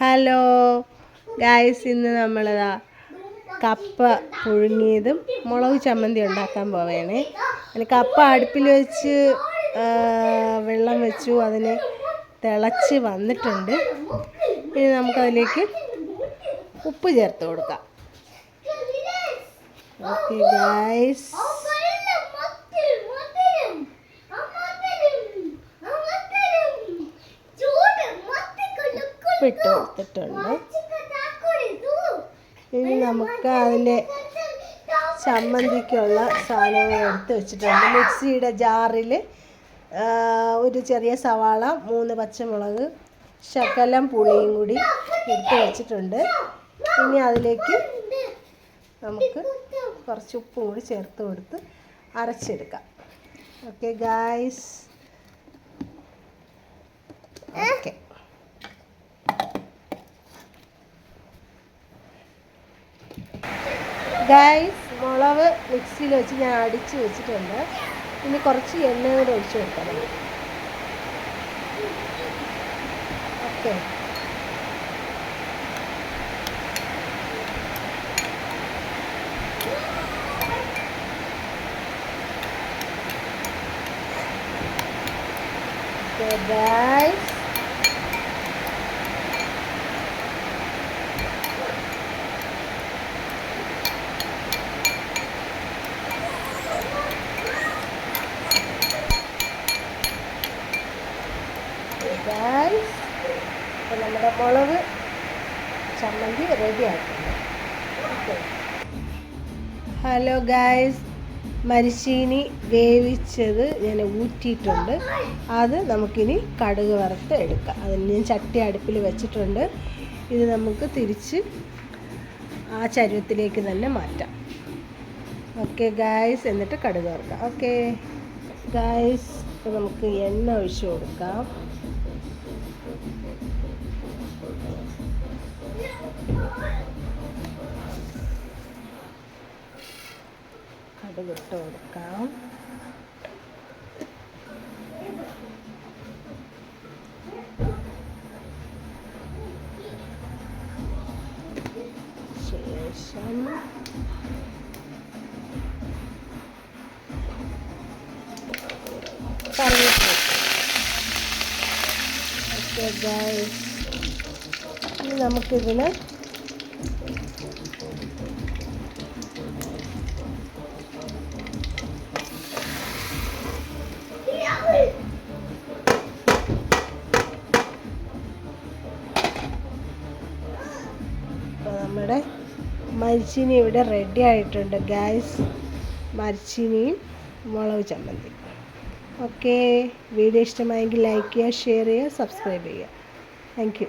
Hello guys ഇന്ന് നമ്മളിതാ കപ്പ പുഴുങ്ങിയതും മുളക് ചമ്മന്തി ഉണ്ടാക്കാൻ പോവേണേ. അതിന് കപ്പ അടുപ്പിൽ വെച്ച് വെള്ളം വെച്ചു അതിന് തിളച്ച് വന്നിട്ടുണ്ട്. ഇനി നമുക്കതിലേക്ക് ഉപ്പ് ചേർത്ത് കൊടുക്കാം. ഓക്കെ ഗായ്സ് ഉപ്പിട്ട് കൊടുത്തിട്ടുണ്ട്. ഇനി നമുക്ക് അതിന്റെ ചമ്മന്തിക്കുള്ള സാധനങ്ങൾ എടുത്ത് വെച്ചിട്ടുണ്ട്. മിക്സിയുടെ ജാറിൽ ഒരു ചെറിയ സവാള മൂന്ന് പച്ചമുളക് ശകലം പുളിയും കൂടി ഇട്ട് വെച്ചിട്ടുണ്ട്. ഇനി അതിലേക്ക് നമുക്ക് കുറച്ച് ഉപ്പും കൂടി ചേർത്ത് കൊടുത്ത് അരച്ചെടുക്കാം. ഓക്കെ ഗായ്സ് ഓക്കെ ഗായ്സ് മുളക് മിക്സിയിൽ വെച്ച് ഞാൻ അടിച്ച് വെച്ചിട്ടുണ്ട്. ഇനി കുറച്ച് എണ്ണ കൂടെ ഒഴിച്ച് കൊടുക്കണം. ഓക്കെ ഗായ്സ് ഗായ്സ് അപ്പോൾ നമ്മുടെ മുളക് ചമ്മന്തി റെഡി ആയിട്ടുണ്ട്. ഹലോ ഗായ്സ് മരിശീനി വേവിച്ചത് ഞാൻ ഊറ്റിയിട്ടുണ്ട്. അത് നമുക്കിനി കടുക് വറുത്ത് എടുക്കാം. അതിന് ഞാൻ ചട്ടി അടുപ്പിൽ വെച്ചിട്ടുണ്ട്. ഇത് നമുക്ക് തിരിച്ച് ആ ചരുവത്തിലേക്ക് തന്നെ മാറ്റാം. ഓക്കെ ഗായ്സ് എന്നിട്ട് കടുക് വറുക്കാം. ഓക്കെ ഗായ്സ് ഇപ്പോൾ നമുക്ക് എണ്ണ ഒഴിച്ച് കൊടുക്കാം. കടുക് വിട്ട് കൊടുക്കാം. ശേഷം കറിവേപ്പില. ഓക്കെ ഗൈസ് നമുക്കിതിന് മരിച്ചീനി ഇവിടെ റെഡി ആയിട്ടുണ്ട്. ഗ്യാസ് മരിച്ചീനിയും മുളക് ചമ്മന്തി. ഓക്കെ വീഡിയോ ഇഷ്ടമായെങ്കിൽ ലൈക്ക് ചെയ്യുക ഷെയർ ചെയ്യുക സബ്സ്ക്രൈബ് ചെയ്യുക. താങ്ക്